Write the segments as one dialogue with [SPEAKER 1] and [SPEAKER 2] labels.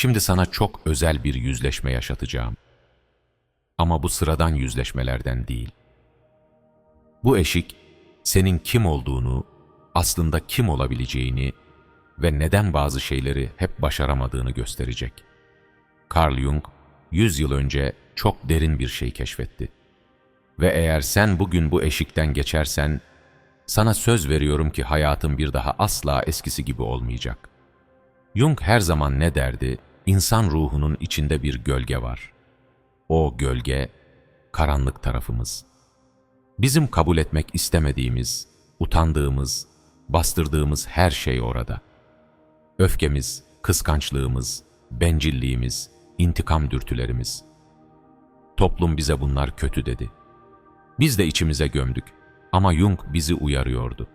[SPEAKER 1] Şimdi sana çok özel bir yüzleşme yaşatacağım. Ama bu sıradan yüzleşmelerden değil. Bu eşik, senin kim olduğunu, aslında kim olabileceğini ve neden bazı şeyleri hep başaramadığını gösterecek. Carl Jung, 100 yıl önce çok derin bir şey keşfetti. Ve eğer sen bugün bu eşikten geçersen, sana söz veriyorum ki hayatın bir daha asla eskisi gibi olmayacak. Jung her zaman ne derdi? İnsan ruhunun içinde bir gölge var. O gölge, karanlık tarafımız. Bizim kabul etmek istemediğimiz, utandığımız, bastırdığımız her şey orada. Öfkemiz, kıskançlığımız, bencilliğimiz, intikam dürtülerimiz. Toplum bize bunlar kötü dedi. Biz de içimize gömdük ama Jung bizi uyarıyordu.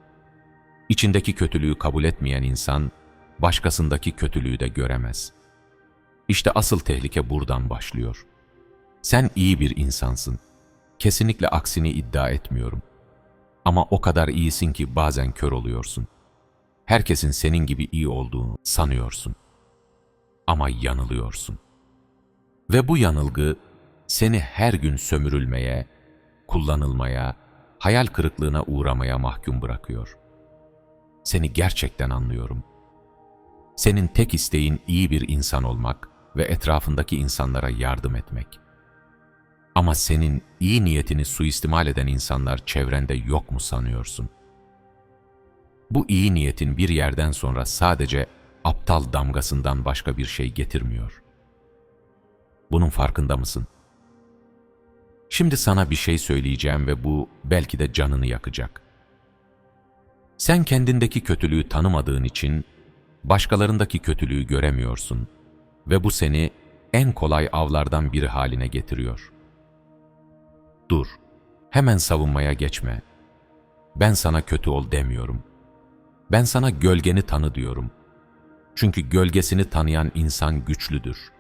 [SPEAKER 1] İçindeki kötülüğü kabul etmeyen insan, başkasındaki kötülüğü de göremez. İşte asıl tehlike buradan başlıyor. Sen iyi bir insansın. Kesinlikle aksini iddia etmiyorum. Ama o kadar iyisin ki bazen kör oluyorsun. Herkesin senin gibi iyi olduğunu sanıyorsun. Ama yanılıyorsun. Ve bu yanılgı seni her gün sömürülmeye, kullanılmaya, hayal kırıklığına uğramaya mahkum bırakıyor. Seni gerçekten anlıyorum. Senin tek isteğin iyi bir insan olmak ve etrafındaki insanlara yardım etmek. Ama senin iyi niyetini suistimal eden insanlar çevrende yok mu sanıyorsun? Bu iyi niyetin bir yerden sonra sadece aptal damgasından başka bir şey getirmiyor. Bunun farkında mısın? Şimdi sana bir şey söyleyeceğim ve bu belki de canını yakacak. Sen kendindeki kötülüğü tanımadığın için başkalarındaki kötülüğü göremiyorsun ve bu seni en kolay avlardan biri haline getiriyor. Dur, hemen savunmaya geçme. Ben sana kötü ol demiyorum. Ben sana gölgeni tanı diyorum. Çünkü gölgesini tanıyan insan güçlüdür.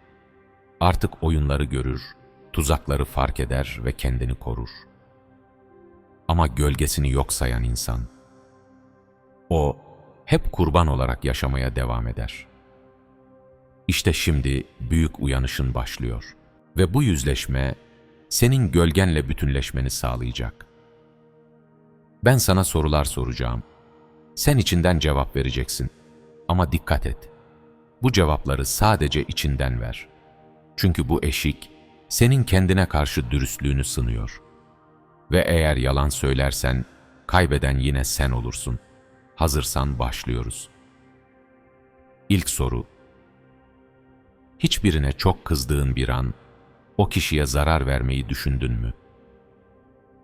[SPEAKER 1] Artık oyunları görür, tuzakları fark eder ve kendini korur. Ama gölgesini yok sayan insan, o hep kurban olarak yaşamaya devam eder. İşte şimdi büyük uyanışın başlıyor ve bu yüzleşme senin gölgenle bütünleşmeni sağlayacak. Ben sana sorular soracağım. Sen içinden cevap vereceksin. Ama dikkat et. Bu cevapları sadece içinden ver. Çünkü bu eşik senin kendine karşı dürüstlüğünü sınıyor. Ve eğer yalan söylersen kaybeden yine sen olursun. Hazırsan başlıyoruz. İlk soru. Hiçbirine çok kızdığın bir an o kişiye zarar vermeyi düşündün mü?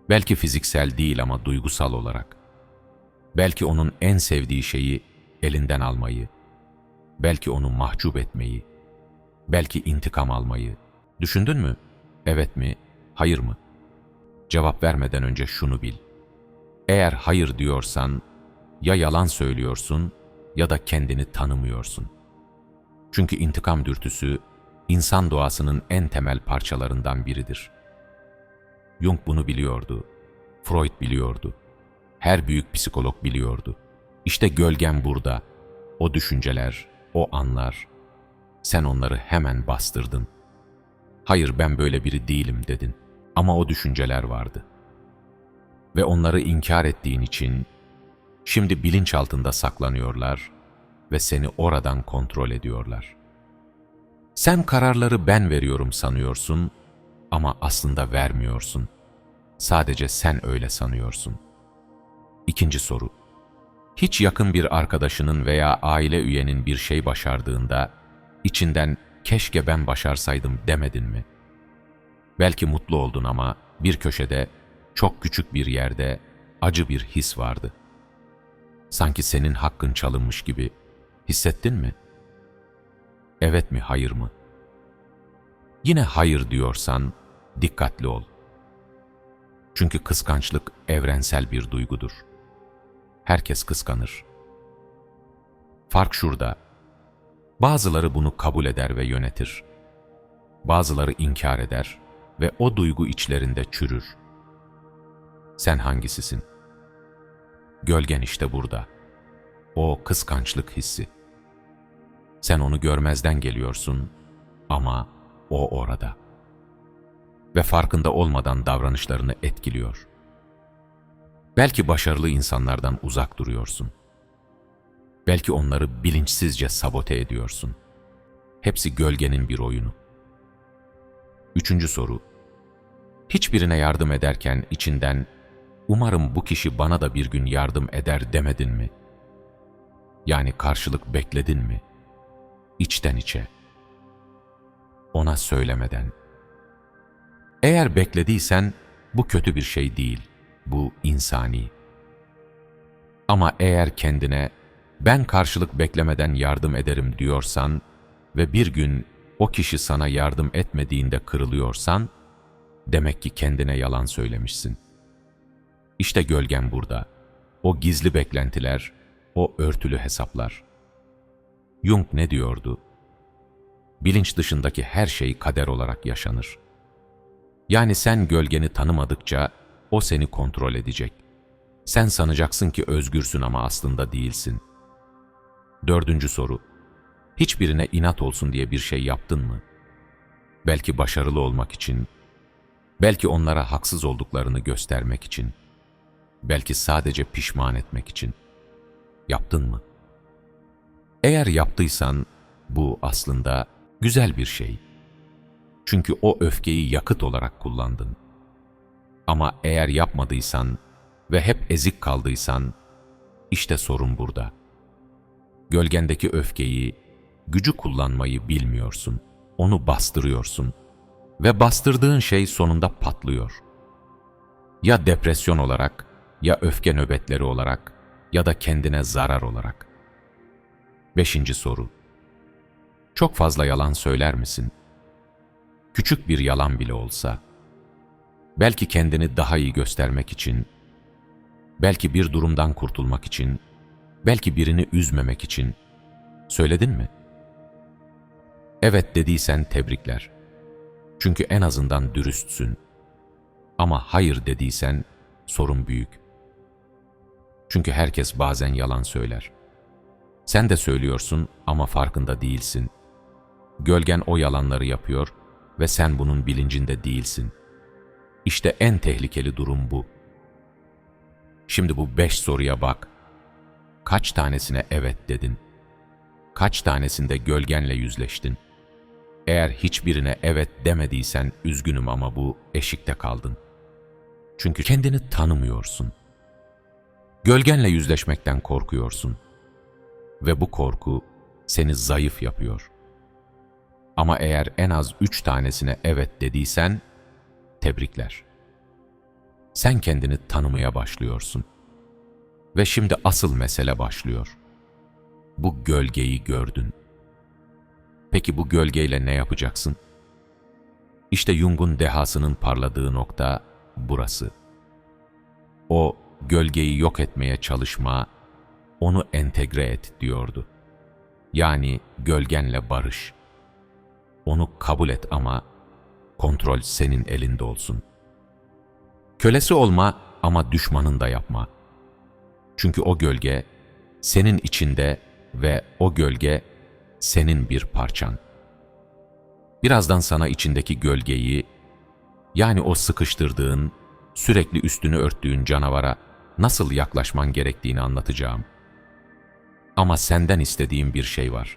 [SPEAKER 1] Belki fiziksel değil ama duygusal olarak. Belki onun en sevdiği şeyi elinden almayı, belki onu mahcup etmeyi, belki intikam almayı. Düşündün mü? Evet mi? Hayır mı? Cevap vermeden önce şunu bil. Eğer hayır diyorsan ya yalan söylüyorsun ya da kendini tanımıyorsun. Çünkü intikam dürtüsü insan doğasının en temel parçalarından biridir. Jung bunu biliyordu. Freud biliyordu. Her büyük psikolog biliyordu. İşte gölgen burada. O düşünceler, o anlar. Sen onları hemen bastırdın. Hayır ben böyle biri değilim dedin. Ama o düşünceler vardı. Ve onları inkar ettiğin için şimdi bilinçaltında saklanıyorlar ve seni oradan kontrol ediyorlar.'' Sen kararları ben veriyorum sanıyorsun ama aslında vermiyorsun. Sadece sen öyle sanıyorsun. İkinci soru. Hiç yakın bir arkadaşının veya aile üyenin bir şey başardığında içinden keşke ben başarsaydım demedin mi? Belki mutlu oldun ama bir köşede, çok küçük bir yerde acı bir his vardı. Sanki senin hakkın çalınmış gibi. Hissettin mi?'' Evet mi, hayır mı? Yine hayır diyorsan dikkatli ol. Çünkü kıskançlık evrensel bir duygudur. Herkes kıskanır. Fark şurada. Bazıları bunu kabul eder ve yönetir. Bazıları inkar eder ve o duygu içlerinde çürür. Sen hangisisin? Gölgen işte burada. O kıskançlık hissi. Sen onu görmezden geliyorsun ama o orada. Ve farkında olmadan davranışlarını etkiliyor. Belki başarılı insanlardan uzak duruyorsun. Belki onları bilinçsizce sabote ediyorsun. Hepsi gölgenin bir oyunu. Üçüncü soru. Hiçbirine yardım ederken içinden umarım bu kişi bana da bir gün yardım eder demedin mi? Yani karşılık bekledin mi? İçten içe. Ona söylemeden. Eğer beklediysen bu kötü bir şey değil. Bu insani. Ama eğer kendine ben karşılık beklemeden yardım ederim diyorsan ve bir gün o kişi sana yardım etmediğinde kırılıyorsan, demek ki kendine yalan söylemişsin. İşte gölgen burada. O gizli beklentiler, o örtülü hesaplar. Jung ne diyordu? Bilinç dışındaki her şey kader olarak yaşanır. Yani sen gölgeni tanımadıkça o seni kontrol edecek. Sen sanacaksın ki özgürsün ama aslında değilsin. Dördüncü soru. Hiçbirine inat olsun diye bir şey yaptın mı? Belki başarılı olmak için, belki onlara haksız olduklarını göstermek için, belki sadece pişman etmek için. Yaptın mı? Eğer yaptıysan bu aslında güzel bir şey. Çünkü o öfkeyi yakıt olarak kullandın. Ama eğer yapmadıysan ve hep ezik kaldıysan, işte sorun burada. Gölgendeki öfkeyi, gücü kullanmayı bilmiyorsun. Onu bastırıyorsun. Ve bastırdığın şey sonunda patlıyor. Ya depresyon olarak, ya öfke nöbetleri olarak, ya da kendine zarar olarak. Beşinci soru. Çok fazla yalan söyler misin? Küçük bir yalan bile olsa, belki kendini daha iyi göstermek için, belki bir durumdan kurtulmak için, belki birini üzmemek için söyledin mi? Evet dediysen tebrikler. Çünkü en azından dürüstsün. Ama hayır dediysen sorun büyük. Çünkü herkes bazen yalan söyler. Sen de söylüyorsun ama farkında değilsin. Gölgen o yalanları yapıyor ve sen bunun bilincinde değilsin. İşte en tehlikeli durum bu. Şimdi bu beş soruya bak. Kaç tanesine evet dedin? Kaç tanesinde gölgenle yüzleştin? Eğer hiçbirine evet demediysen üzgünüm ama bu eşikte kaldın. Çünkü kendini tanımıyorsun. Gölgenle yüzleşmekten korkuyorsun. Ve bu korku seni zayıf yapıyor. Ama eğer en az üç tanesine evet dediysen, tebrikler. Sen kendini tanımaya başlıyorsun. Ve şimdi asıl mesele başlıyor. Bu gölgeyi gördün. Peki bu gölgeyle ne yapacaksın? İşte Jung'un dehasının parladığı nokta burası. O gölgeyi yok etmeye çalışma, onu entegre et diyordu. Yani gölgenle barış. Onu kabul et ama kontrol senin elinde olsun. Kölesi olma ama düşmanın da yapma. Çünkü o gölge senin içinde ve o gölge senin bir parçan. Birazdan sana içindeki gölgeyi, yani o sıkıştırdığın, sürekli üstünü örttüğün canavara nasıl yaklaşman gerektiğini anlatacağım. Ama senden istediğim bir şey var.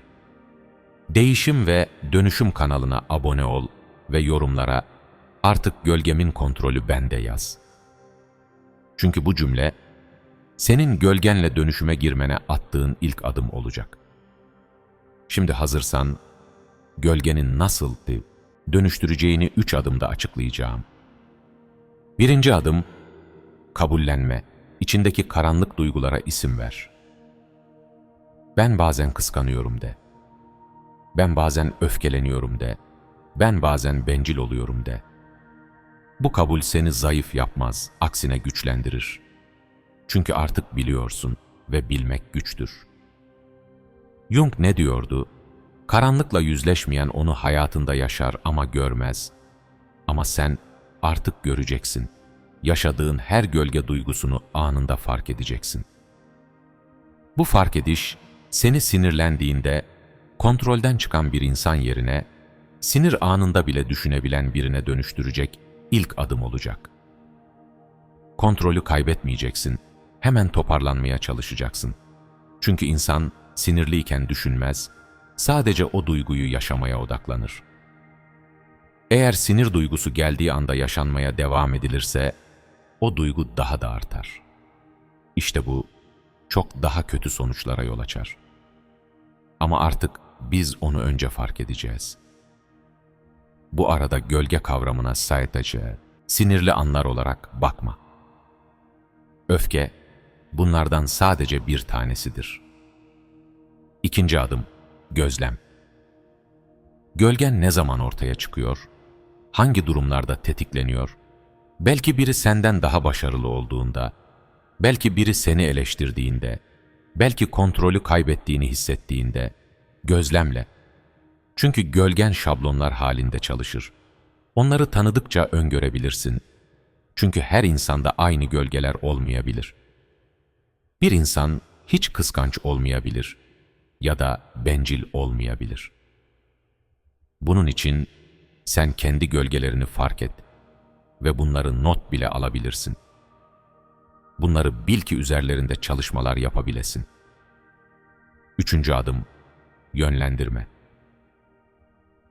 [SPEAKER 1] Değişim ve Dönüşüm kanalına abone ol ve yorumlara artık gölgemin kontrolü bende yaz. Çünkü bu cümle senin gölgenle dönüşüme girmene attığın ilk adım olacak. Şimdi hazırsan gölgenin nasıl dönüştüreceğini üç adımda açıklayacağım. Birinci adım kabullenme, içindeki karanlık duygulara isim ver. Ben bazen kıskanıyorum de. Ben bazen öfkeleniyorum de. Ben bazen bencil oluyorum de. Bu kabul seni zayıf yapmaz, aksine güçlendirir. Çünkü artık biliyorsun ve bilmek güçtür. Jung ne diyordu? Karanlıkla yüzleşmeyen onu hayatında yaşar ama görmez. Ama sen artık göreceksin. Yaşadığın her gölge duygusunu anında fark edeceksin. Bu fark ediş, seni sinirlendiğinde kontrolden çıkan bir insan yerine sinir anında bile düşünebilen birine dönüştürecek ilk adım olacak. Kontrolü kaybetmeyeceksin, hemen toparlanmaya çalışacaksın. Çünkü insan sinirliyken düşünmez, sadece o duyguyu yaşamaya odaklanır. Eğer sinir duygusu geldiği anda yaşanmaya devam edilirse, o duygu daha da artar. İşte bu, çok daha kötü sonuçlara yol açar. Ama artık biz onu önce fark edeceğiz. Bu arada gölge kavramına sadece sinirli anlar olarak bakma. Öfke, bunlardan sadece bir tanesidir. İkinci adım, gözlem. Gölgen ne zaman ortaya çıkıyor? Hangi durumlarda tetikleniyor? Belki biri senden daha başarılı olduğunda, belki biri seni eleştirdiğinde, belki kontrolü kaybettiğini hissettiğinde, gözlemle. Çünkü gölgen şablonlar halinde çalışır. Onları tanıdıkça öngörebilirsin. Çünkü her insanda aynı gölgeler olmayabilir. Bir insan hiç kıskanç olmayabilir ya da bencil olmayabilir. Bunun için sen kendi gölgelerini fark et ve bunları not bile alabilirsin. Bunları bil ki üzerlerinde çalışmalar yapabilesin. Üçüncü adım, yönlendirme.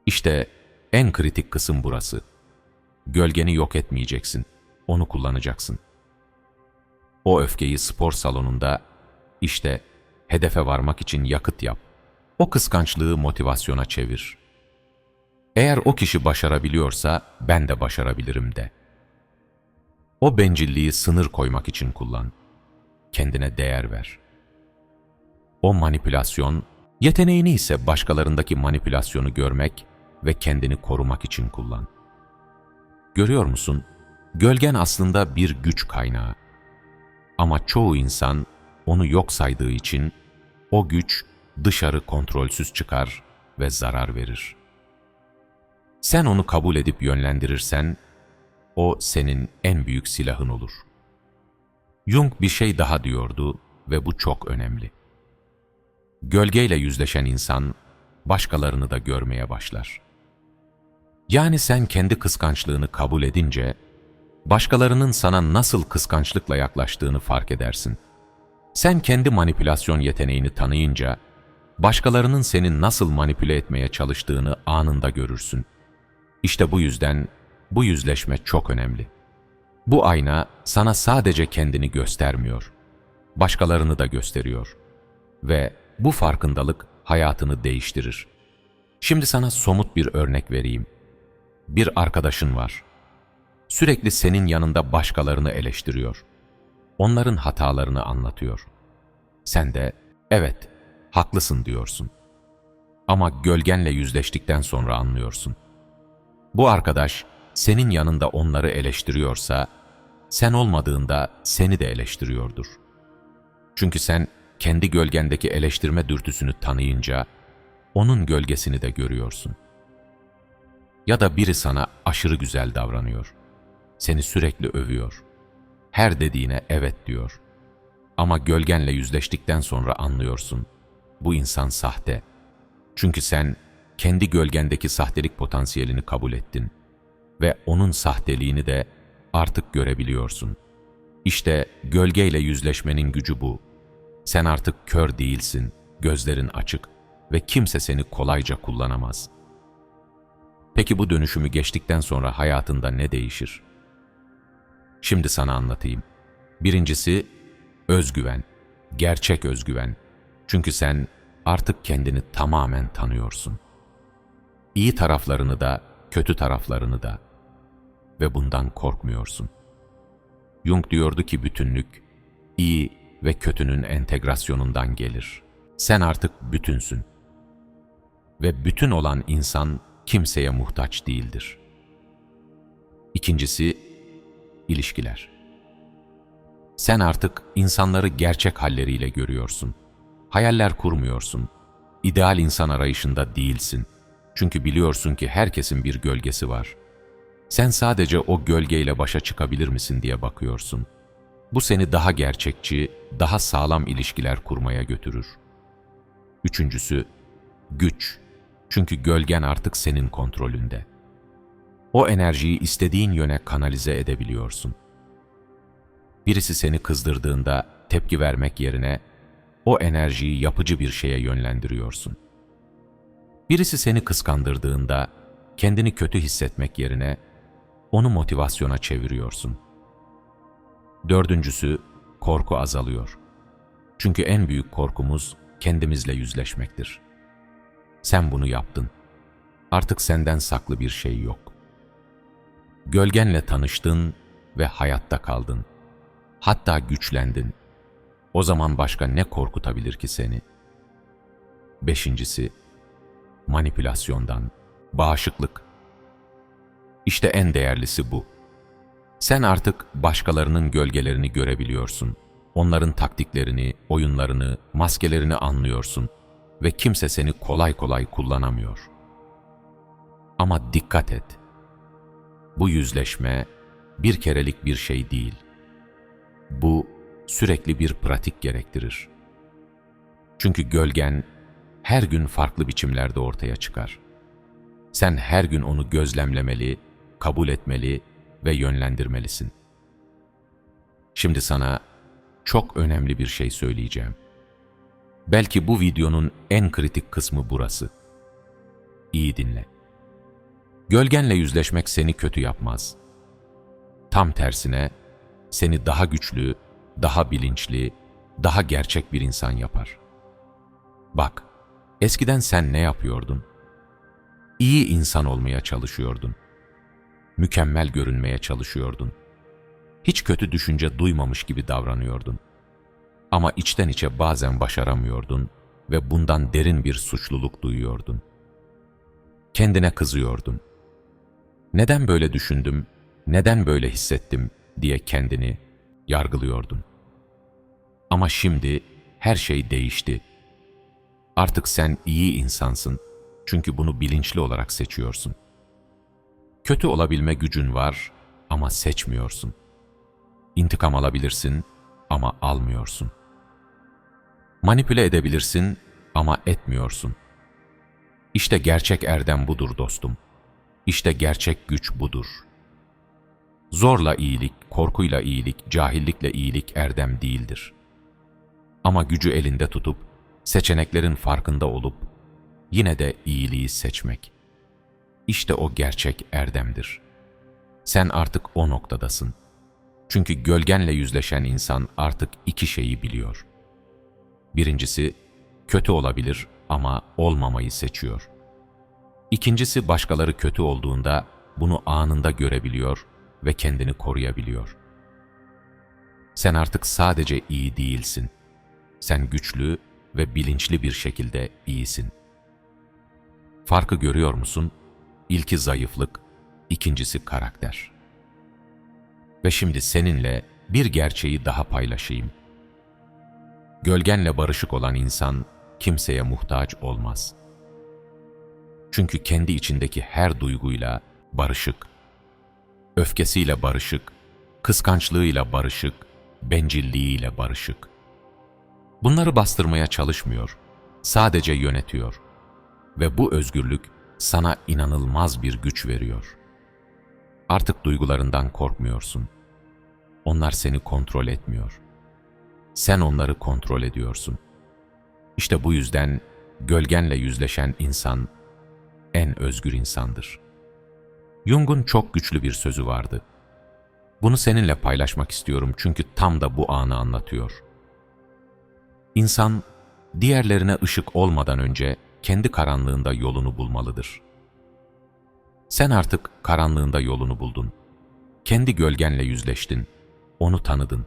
[SPEAKER 1] İşte en kritik kısım burası. Gölgeni yok etmeyeceksin, onu kullanacaksın. O öfkeyi spor salonunda, işte hedefe varmak için yakıt yap. O kıskançlığı motivasyona çevir. Eğer o kişi başarabiliyorsa ben de başarabilirim de. O bencilliği sınır koymak için kullan. Kendine değer ver. O manipülasyon, yeteneğini ise başkalarındaki manipülasyonu görmek ve kendini korumak için kullan. Görüyor musun? Gölgen aslında bir güç kaynağı. Ama çoğu insan onu yok saydığı için o güç dışarı kontrolsüz çıkar ve zarar verir. Sen onu kabul edip yönlendirirsen, o senin en büyük silahın olur. Jung bir şey daha diyordu ve bu çok önemli. Gölgeyle yüzleşen insan, başkalarını da görmeye başlar. Yani sen kendi kıskançlığını kabul edince, başkalarının sana nasıl kıskançlıkla yaklaştığını fark edersin. Sen kendi manipülasyon yeteneğini tanıyınca, başkalarının seni nasıl manipüle etmeye çalıştığını anında görürsün. İşte bu yüzden bu yüzleşme çok önemli. Bu ayna sana sadece kendini göstermiyor, başkalarını da gösteriyor. Ve bu farkındalık hayatını değiştirir. Şimdi sana somut bir örnek vereyim. Bir arkadaşın var. Sürekli senin yanında başkalarını eleştiriyor. Onların hatalarını anlatıyor. Sen de evet, haklısın diyorsun. Ama gölgenle yüzleştikten sonra anlıyorsun. Bu arkadaş senin yanında onları eleştiriyorsa, sen olmadığında seni de eleştiriyordur. Çünkü sen kendi gölgendeki eleştirme dürtüsünü tanıyınca, onun gölgesini de görüyorsun. Ya da biri sana aşırı güzel davranıyor. Seni sürekli övüyor. Her dediğine evet diyor. Ama gölgenle yüzleştikten sonra anlıyorsun. Bu insan sahte. Çünkü sen kendi gölgendeki sahtelik potansiyelini kabul ettin ve onun sahteliğini de artık görebiliyorsun. İşte gölgeyle yüzleşmenin gücü bu. Sen artık kör değilsin, gözlerin açık ve kimse seni kolayca kullanamaz. Peki bu dönüşümü geçtikten sonra hayatında ne değişir? Şimdi sana anlatayım. Birincisi özgüven, gerçek özgüven. Çünkü sen artık kendini tamamen tanıyorsun. İyi taraflarını da, kötü taraflarını da ve bundan korkmuyorsun. Jung diyordu ki bütünlük, iyi ve kötünün entegrasyonundan gelir. Sen artık bütünsün. Ve bütün olan insan kimseye muhtaç değildir. İkincisi, ilişkiler. Sen artık insanları gerçek halleriyle görüyorsun. Hayaller kurmuyorsun. İdeal insan arayışında değilsin. Çünkü biliyorsun ki herkesin bir gölgesi var. Sen sadece o gölgeyle başa çıkabilir misin diye bakıyorsun. Bu seni daha gerçekçi, daha sağlam ilişkiler kurmaya götürür. Üçüncüsü, Güç. Çünkü gölgen artık senin kontrolünde. O enerjiyi istediğin yöne kanalize edebiliyorsun. Birisi seni kızdırdığında tepki vermek yerine o enerjiyi yapıcı bir şeye yönlendiriyorsun. Birisi seni kıskandırdığında kendini kötü hissetmek yerine onu motivasyona çeviriyorsun. Dördüncüsü, korku azalıyor. Çünkü en büyük korkumuz kendimizle yüzleşmektir. Sen bunu yaptın. Artık senden saklı bir şey yok. Gölgenle tanıştın ve hayatta kaldın. Hatta güçlendin. O zaman başka ne korkutabilir ki seni? Beşincisi, manipülasyondan, bağışıklık. İşte en değerlisi bu. Sen artık başkalarının gölgelerini görebiliyorsun. Onların taktiklerini, oyunlarını, maskelerini anlıyorsun ve kimse seni kolay kolay kullanamıyor. Ama dikkat et. Bu yüzleşme bir kerelik bir şey değil. Bu sürekli bir pratik gerektirir. Çünkü gölgen her gün farklı biçimlerde ortaya çıkar. Sen her gün onu gözlemlemeli, kabul etmeli ve yönlendirmelisin. Şimdi sana çok önemli bir şey söyleyeceğim. Belki bu videonun en kritik kısmı burası. İyi dinle. Gölgenle yüzleşmek seni kötü yapmaz. Tam tersine seni daha güçlü, daha bilinçli, daha gerçek bir insan yapar. Bak, eskiden sen ne yapıyordun? İyi insan olmaya çalışıyordun. Mükemmel görünmeye çalışıyordun. Hiç kötü düşünce duymamış gibi davranıyordun. Ama içten içe bazen başaramıyordun ve bundan derin bir suçluluk duyuyordun. Kendine kızıyordun. Neden böyle düşündüm, neden böyle hissettim diye kendini yargılıyordun. Ama şimdi her şey değişti. Artık sen iyi insansın çünkü bunu bilinçli olarak seçiyorsun. Kötü olabilme gücün var ama seçmiyorsun. İntikam alabilirsin ama almıyorsun. Manipüle edebilirsin ama etmiyorsun. İşte gerçek erdem budur dostum. İşte gerçek güç budur. Zorla iyilik, korkuyla iyilik, cahillikle iyilik erdem değildir. Ama gücü elinde tutup, seçeneklerin farkında olup, yine de iyiliği seçmek. İşte o gerçek erdemdir. Sen artık o noktadasın. Çünkü gölgenle yüzleşen insan artık iki şeyi biliyor. Birincisi, kötü olabilir ama olmamayı seçiyor. İkincisi başkaları kötü olduğunda bunu anında görebiliyor ve kendini koruyabiliyor. Sen artık sadece iyi değilsin. Sen güçlü ve bilinçli bir şekilde iyisin. Farkı görüyor musun? İlki zayıflık, ikincisi karakter. Ve şimdi seninle bir gerçeği daha paylaşayım. Gölgenle barışık olan insan kimseye muhtaç olmaz. Çünkü kendi içindeki her duyguyla barışık, öfkesiyle barışık, kıskançlığıyla barışık, bencilliğiyle barışık. Bunları bastırmaya çalışmıyor, sadece yönetiyor. Ve bu özgürlük sana inanılmaz bir güç veriyor. Artık duygularından korkmuyorsun. Onlar seni kontrol etmiyor. Sen onları kontrol ediyorsun. İşte bu yüzden gölgenle yüzleşen insan en özgür insandır. Jung'un çok güçlü bir sözü vardı. Bunu seninle paylaşmak istiyorum çünkü tam da bu anı anlatıyor. İnsan, diğerlerine ışık olmadan önce kendi karanlığında yolunu bulmalıdır. Sen artık karanlığında yolunu buldun. Kendi gölgenle yüzleştin, onu tanıdın,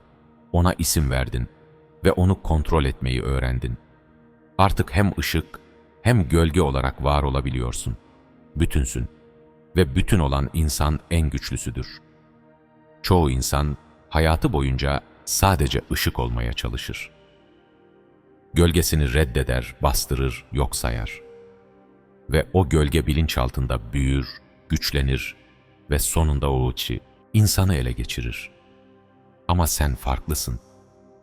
[SPEAKER 1] ona isim verdin ve onu kontrol etmeyi öğrendin. Artık hem ışık hem gölge olarak var olabiliyorsun. Bütünsün ve bütün olan insan en güçlüsüdür. Çoğu insan hayatı boyunca sadece ışık olmaya çalışır. Gölgesini reddeder, bastırır, yok sayar. Ve o gölge bilinç altında büyür, güçlenir ve sonunda o içi insanı ele geçirir. Ama sen farklısın.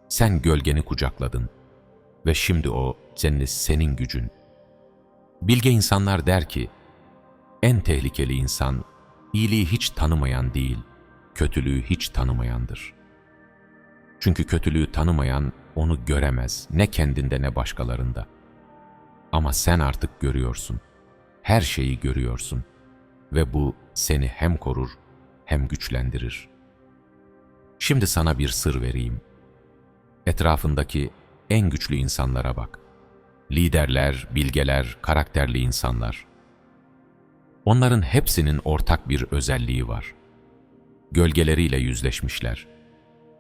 [SPEAKER 1] Sen gölgeni kucakladın ve şimdi o senin, senin gücün. Bilge insanlar der ki, en tehlikeli insan, iyiliği hiç tanımayan değil, kötülüğü hiç tanımayandır. Çünkü kötülüğü tanımayan onu göremez, ne kendinde ne başkalarında. Ama sen artık görüyorsun, her şeyi görüyorsun ve bu seni hem korur hem güçlendirir. Şimdi sana bir sır vereyim. Etrafındaki en güçlü insanlara bak. Liderler, bilgeler, karakterli insanlar. Onların hepsinin ortak bir özelliği var. Gölgeleriyle yüzleşmişler.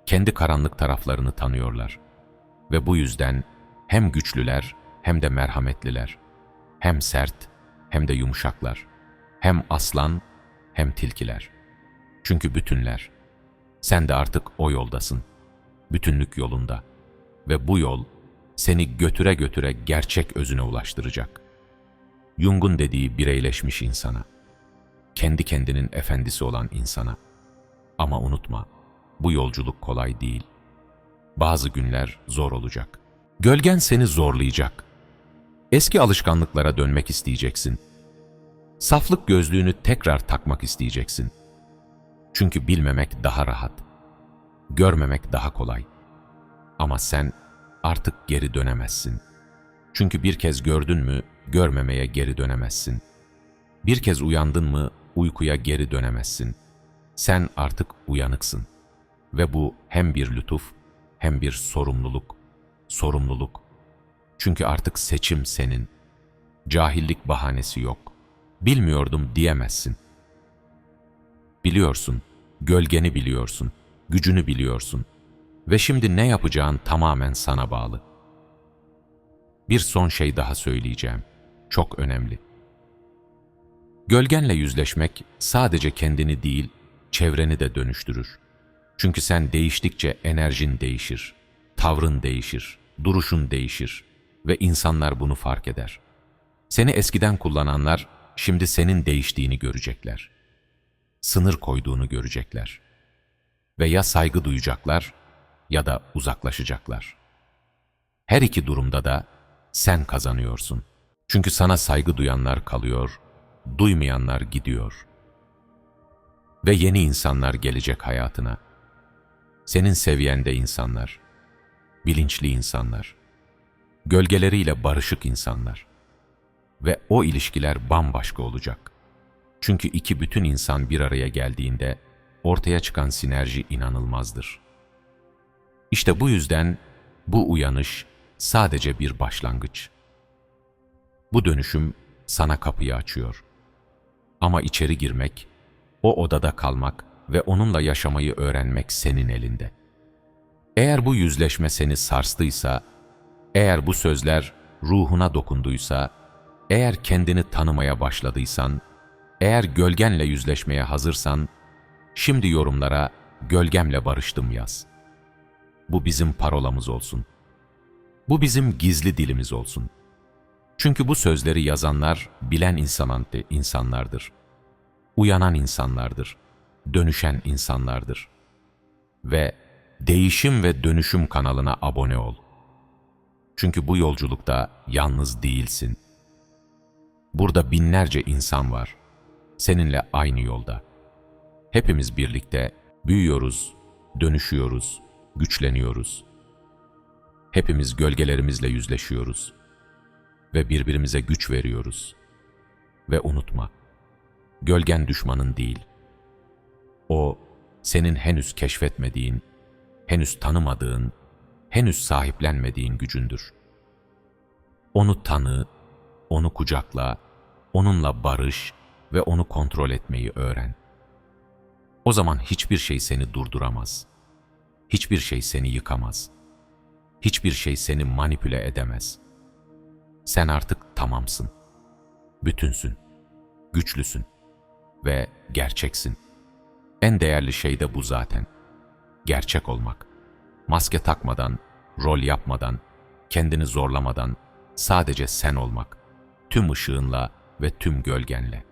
[SPEAKER 1] Kendi karanlık taraflarını tanıyorlar. Ve bu yüzden hem güçlüler hem de merhametliler. Hem sert hem de yumuşaklar. Hem aslan hem tilkiler. Çünkü bütünler. Sen de artık o yoldasın. Bütünlük yolunda. Ve bu yol seni götüre götüre gerçek özüne ulaştıracak. Jung'un dediği bireyleşmiş insana. Kendi kendinin efendisi olan insana. Ama unutma, bu yolculuk kolay değil. Bazı günler zor olacak. Gölgen seni zorlayacak. Eski alışkanlıklara dönmek isteyeceksin. Saflık gözlüğünü tekrar takmak isteyeceksin. Çünkü bilmemek daha rahat. Görmemek daha kolay. Ama sen artık geri dönemezsin. Çünkü bir kez gördün mü görmemeye geri dönemezsin. Bir kez uyandın mı uykuya geri dönemezsin. Sen artık uyanıksın. Ve bu hem bir lütuf hem bir sorumluluk. Sorumluluk. Çünkü artık seçim senin. Cahillik bahanesi yok. Bilmiyordum diyemezsin. Biliyorsun, gölgeni biliyorsun, gücünü biliyorsun. Ve şimdi ne yapacağın tamamen sana bağlı. Bir son şey daha söyleyeceğim. Çok önemli. Gölgenle yüzleşmek sadece kendini değil, çevreni de dönüştürür. Çünkü sen değiştikçe enerjin değişir, tavrın değişir, duruşun değişir ve insanlar bunu fark eder. Seni eskiden kullananlar şimdi senin değiştiğini görecekler. Sınır koyduğunu görecekler. Ve ya saygı duyacaklar ya da uzaklaşacaklar. Her iki durumda da sen kazanıyorsun. Çünkü sana saygı duyanlar kalıyor, duymayanlar gidiyor. Ve yeni insanlar gelecek hayatına. Senin seviyende insanlar, bilinçli insanlar, gölgeleriyle barışık insanlar. Ve o ilişkiler bambaşka olacak. Çünkü iki bütün insan bir araya geldiğinde ortaya çıkan sinerji inanılmazdır. İşte bu yüzden bu uyanış sadece bir başlangıç. Bu dönüşüm sana kapıyı açıyor. Ama içeri girmek, o odada kalmak ve onunla yaşamayı öğrenmek senin elinde. Eğer bu yüzleşme seni sarstıysa, eğer bu sözler ruhuna dokunduysa, eğer kendini tanımaya başladıysan, eğer gölgenle yüzleşmeye hazırsan, şimdi yorumlara gölgemle barıştım yaz. Bu bizim parolamız olsun. Bu bizim gizli dilimiz olsun. Çünkü bu sözleri yazanlar bilen insan insanlardır. Uyanan insanlardır. Dönüşen insanlardır. Ve Değişim ve Dönüşüm kanalına abone ol. Çünkü bu yolculukta yalnız değilsin. Burada binlerce insan var. Seninle aynı yolda. Hepimiz birlikte büyüyoruz, dönüşüyoruz, güçleniyoruz. Hepimiz gölgelerimizle yüzleşiyoruz ve birbirimize güç veriyoruz. Ve unutma, gölgen düşmanın değil. O, senin henüz keşfetmediğin, henüz tanımadığın, henüz sahiplenmediğin gücündür. Onu tanı, onu kucakla, onunla barış ve onu kontrol etmeyi öğren. O zaman hiçbir şey seni durduramaz. Hiçbir şey seni yıkamaz. Hiçbir şey seni manipüle edemez. Sen artık tamamsın. Bütünsün. Güçlüsün. Ve gerçeksin. En değerli şey de bu zaten. Gerçek olmak. Maske takmadan, rol yapmadan, kendini zorlamadan, sadece sen olmak. Tüm ışığınla ve tüm gölgenle.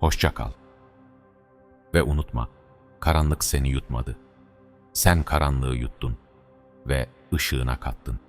[SPEAKER 1] Hoşça kal. Ve unutma, karanlık seni yutmadı. Sen karanlığı yuttun ve ışığına kattın.